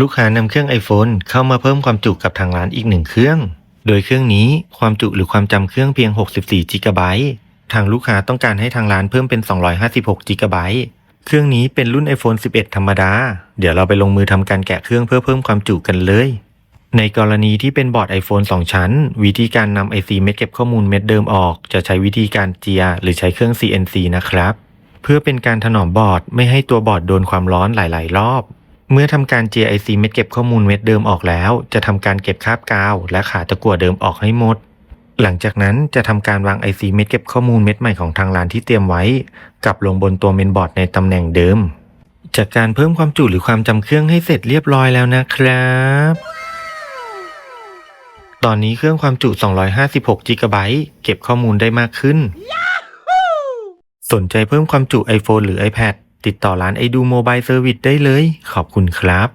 ลูกค้านำเครื่อง iPhone เข้ามาเพิ่มความจุกับทางร้านอีกหนึ่งเครื่อง โดยเครื่องนี้ความจุหรือความจำเครื่องเพียง 64 g b ทางลูกค้าต้องการให้ทางร้านเพิ่มเป็น 256 g b เครื่องนี้เป็นรุ่น iPhone 11 ธรรมดา เดี๋ยวเราไปลงมือทำการแกะเครื่องเพื่อเพิ่มความจุกันเลย ในกรณีที่เป็นบอร์ด iPhone 2 ชั้น วิธีการนำ IC เม็ดเก็บข้อมูลเม็ดเดิมออก จะใช้วิธีการเจีย หรือใช้เครื่อง CNC นะครับ เพื่อเป็นการถนอมบอร์ดไม่ให้ตัวบอร์ดโดนความร้อนหลาย ๆ รอบ เมื่อทำการเจีย IC เม็ดเก็บข้อมูลเม็ดเดิมออกแล้ว จะทำการเก็บคราบกาว และขาตะกั่วเดิมออกให้หมด หลังจากนั้นจะทำการวาง IC เม็ดเก็บข้อมูลเม็ดใหม่ของทางร้านที่เตรียมไว้ กลับลงบนตัวเมนบอร์ดในตำแหน่งเดิม จากการเพิ่มความจุหรือความจำเครื่องให้เสร็จเรียบร้อยแล้วนะครับ ตอนนี้เครื่องความจุ 256 g b เก็บข้อมูลได้มากขึ้น สนใจเพิ่มความจุ iPhone หรือ iPad ติดต่อร้านไอดูโมบายเซอร์วิสได้เลย ขอบคุณครับ